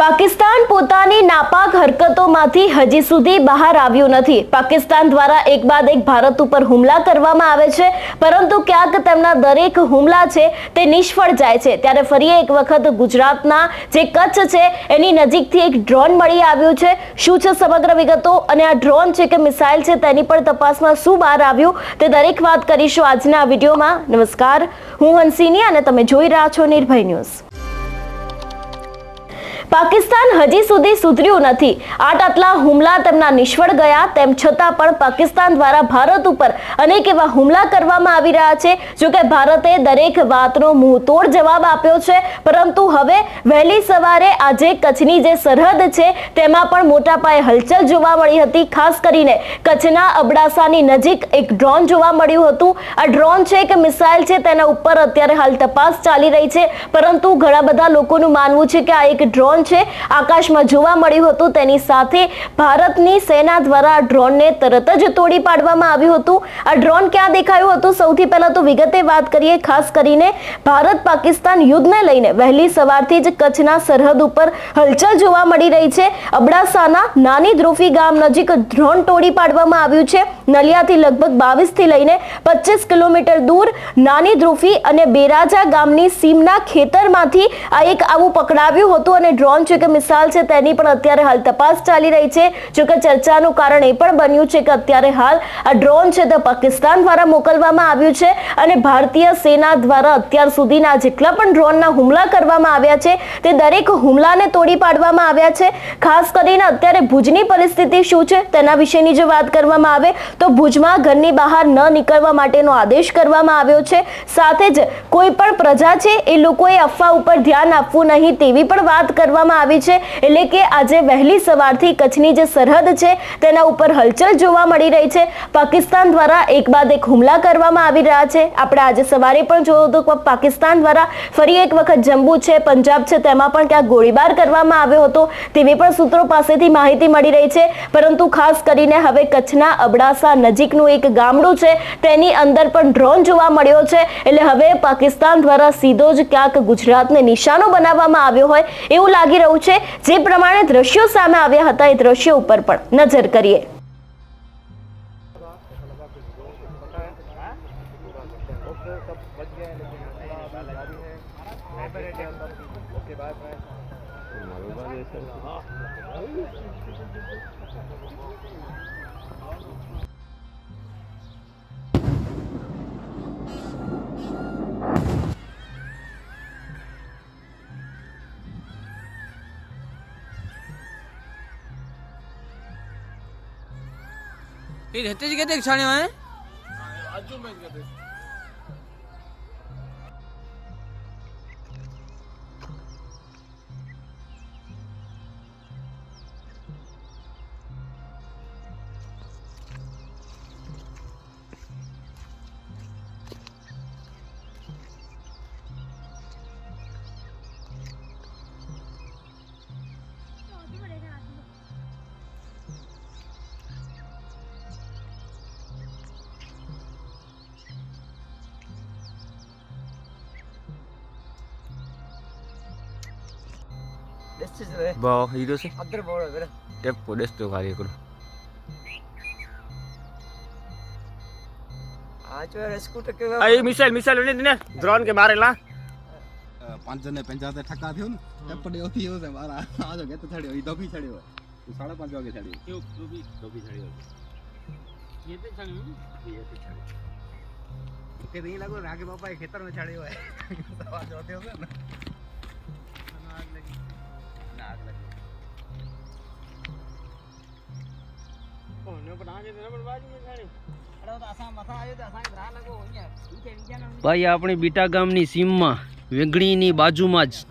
પાકિસ્તાન પોતાની નાપાક હરકતોમાંથી હજી સુધી બહાર આવ્યું નથી. પાકિસ્તાન દ્વારા એક બાદ એક ભારત ઉપર હુમલા કરવામાં આવે છે, પરંતુ ક્યાંક તેમના દરેક હુમલા છે તે નિષ્ફળ જાય છે. ત્યારે ફરી એક વખત ગુજરાતના જે કચ્છ છે, એની નજીકથી એક ડ્રોન મળી આવ્યું છે. શું છે સમગ્ર વિગતો? અને આ ડ્રોન છે કે મિસાઇલ છે, તેની પણ તપાસમાં શું બહાર આવ્યું? તે દરેક વાત કરીશું આજના વિડીયોમાં. નમસ્કાર. હું હંસિની અને તમે જોઈ રહ્યા છો નિર્ભય ન્યૂઝ. પાકિસ્તાન હજી સુધી સુધર્યું નથી. આટ આટલા હુમલા તેમના નિષ્ફળ ગયા, તેમ છતાં પણ પાકિસ્તાન દ્વારા ભારત ઉપર અનેક એવા હુમલા કરવામાં આવી રહ્યા છે. જો કે ભારતે દરેક વાતનો મુંહતોડ જવાબ આપ્યો છે. પરંતુ હવે વહેલી સવારે આજે કચ્છની જે સરહદ છે, તેમાં પણ મોટા પાયે હલચલ જોવા મળી હતી. ખાસ કરીને કચ્છના અબડાસાની નજીક એક ડ્રોન જોવા મળ્યું હતું. આ ડ્રોન છે કે મિસાઇલ છે, તેના ઉપર અત્યારે હાલ તપાસ ચાલી રહી છે. પરંતુ ઘણા બધા લોકોનું માનવું છે કે આ એક ડ્રોન છે. આકાશમાં જોવા મળ્યું હતું તેની સાથે ભારતની સેના દ્વારા ડ્રોનને તરત જ તોડી પાડવામાં આવ્યું હતું. આ ડ્રોન ક્યાં દેખાયું હતું? સૌથી પહેલા તો વિગતે વાત કરીએ. ખાસ કરીને ભારત પાકિસ્તાન યુદ્ધને લઈને વહેલી સવારથી જ કચ્છના સરહદ ઉપર હલચલ જોવા મળી રહી છે. અબડાસાના નાની ધ્રુફી ગામ નજીક ડ્રોન તોડી પાડવામાં આવ્યું છે. નલિયાથી લગભગ બાવીસથી લઈને પચીસ કિલોમીટર દૂર નાની ધ્રુફી અને બેરાજા ગામની સીમના ખેતરમાંથી આ એક આવું પકડાવ્યું હતું અને ડ્રોન છે કે મિસાઇલ છે તેની પણ અત્યારે હાલ તપાસ ચાલી રહી છે. જો કે ચર્ચાનું કારણ એ પણ બન્યું છે કે અત્યારે હાલ આ ડ્રોન છે તે પાકિસ્તાન દ્વારા મોકલવામાં આવ્યું છે અને ભારતીય સેના દ્વારા અત્યાર સુધીના જેટલા પણ ડ્રોનના હુમલા કરવામાં આવ્યા છે, તે દરેક હુમલાને તોડી પાડવામાં આવ્યા છે. ખાસ કરીને અત્યારે ભુજની પરિસ્થિતિ શું છે તેના વિશેની જો વાત કરવામાં આવે, તો ભુજમાં ઘરની બહાર ન નીકળવા માટેનો આદેશ કરવામાં આવ્યો છે. સાથે જ કોઈ પણ પ્રજા છે એ લોકોએ અફવા ઉપર ધ્યાન આપવું નહીં તેવી પણ વાત કરવામાં આવી છે. એટલે કે આજે વહેલી સવારથી કચ્છની જે સરહદ છે, તેના ઉપર હલચલ જોવા મળી રહી છે. પાકિસ્તાન દ્વારા એક બાદ એક હુમલા કરવામાં આવી રહ્યા છે. આપણે આજે સવારે પણ જોયું હતું કે પાકિસ્તાન દ્વારા ફરી એક વખત જમ્મુ છે, પંજાબ છે, તેમાં પણ ક્યાંક ગોળીબાર કરવામાં આવ્યો હતો. તેવી પણ સૂત્રો પાસેથી માહિતી મળી રહી છે. પરંતુ ખાસ કરીને હવે કચ્છના અબડાસા નજીકનું એક ગામડું છે, તેની અંદર પણ ડ્રોન જોવા મળ્યો છે. એટલે હવે પાકિસ્તાન દ્વારા સીધો જ ક્યાંક ગુજરાતને નિશાનો બનાવવામાં આવ્યો હોય એવું લાગી રહ્યું છે જે પ્રમાણે દ્રશ્યો સામે આવ્યા હતા એ દ્રશ્યો ઉપર પણ નજર કરીએ ये रहते जी कहते छाने हैं फिर हितेश गए थे क्षण में ఈరోజు ఎప్పుడు ఇస్తూ కార్యకులు મિસાઇલ મિસાઇલ નહીં ને. ડ્રોન કે મારેલા. પાંચ જણને પંચાતે ઠક્કા થયો ને પડ્યો થયો છે મારા આજો કે ચડ્યો ઈ ધોબી ચડ્યો તું સાડા પાંચ વાગે ચડ્યો. કેવું? ધોબી? ધોબી ચડ્યો ये पे चढ़ी ये पे चढ़ी કે નહીં લાગો રાગે બાપા ખેતરમાં ચડ્યો હોય. સવાર જોતે હોય ને. ભાઈ આપણી બીટા ગામની સીમમાં વેંગણીની બાજુમાં જ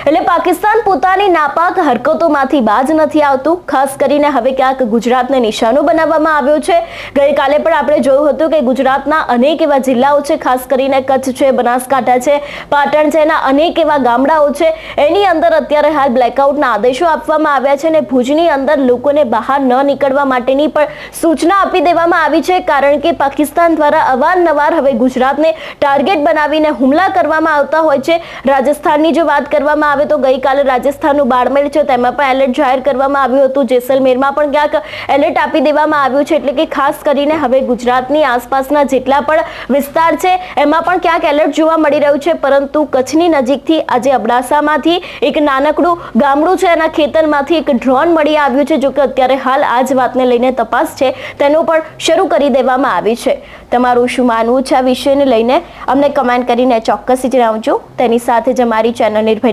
એટલે પાકિસ્તાન પોતાની નાપાક હરકતોમાંથી બાજ નથી આવતું. ખાસ કરીને હવે ક્યાંક ગુજરાતને નિશાનો બનાવવામાં આવ્યો છે. ગઈકાલે પણ આપણે જોયું હતું કે ગુજરાતના અનેક એવા જિલ્લાઓ છે, ખાસ કરીને કચ્છ છે, બનાસકાંઠા છે, પાટણ છે, એના અનેક એવા ગામડાઓ છે. એની અંદર અત્યારે હાલ બ્લેકઆઉટના આદેશો આપવામાં આવ્યા છે અને ભુજની અંદર લોકોને બહાર ન નીકળવા માટેની પણ સૂચના આપી દેવામાં આવી છે. કારણ કે પાકિસ્તાન દ્વારા અવારનવાર હવે ગુજરાતને ટાર્ગેટ બનાવીને હુમલા કરવામાં આવતા હોય છે. રાજસ્થાનની જો વાત કરવામાં આવે તો ગઈકાલે રાજસ્થાનનું બાડમેર છે, તેમાં પણ એલર્ટ જાહેર કરવામાં આવ્યું હતું. જેસલમેરમાં પણ ક્યાંક એલર્ટ આપી દેવામાં આવ્યું છે, એટલે કે ખાસ કરીને હવે ગુજરાતની આસપાસના જેટલા પણ વિસ્તાર છે, એમાં પણ ક્યાંક એલર્ટ જોવા મળી રહ્યું છે, પરંતુ કચ્છની નજીકથી આજે અબડાસામાંથી એક નાનકડું ગામડું છે, એના ખેતરમાંથી એક ડ્રોન મળી આવ્યું છે જો કે અત્યારે હાલ આ જ વાતને લઈને તપાસ છે, તેનું પણ શરૂ કરી દેવામાં આવી છે. તમારું શું માનવું છે આ વિષયને લઈને? અમને કમેન્ટ કરીને ચોક્કસ જણાવજો. તેની સાથે જ અમારી ચેનલ નિર્ભય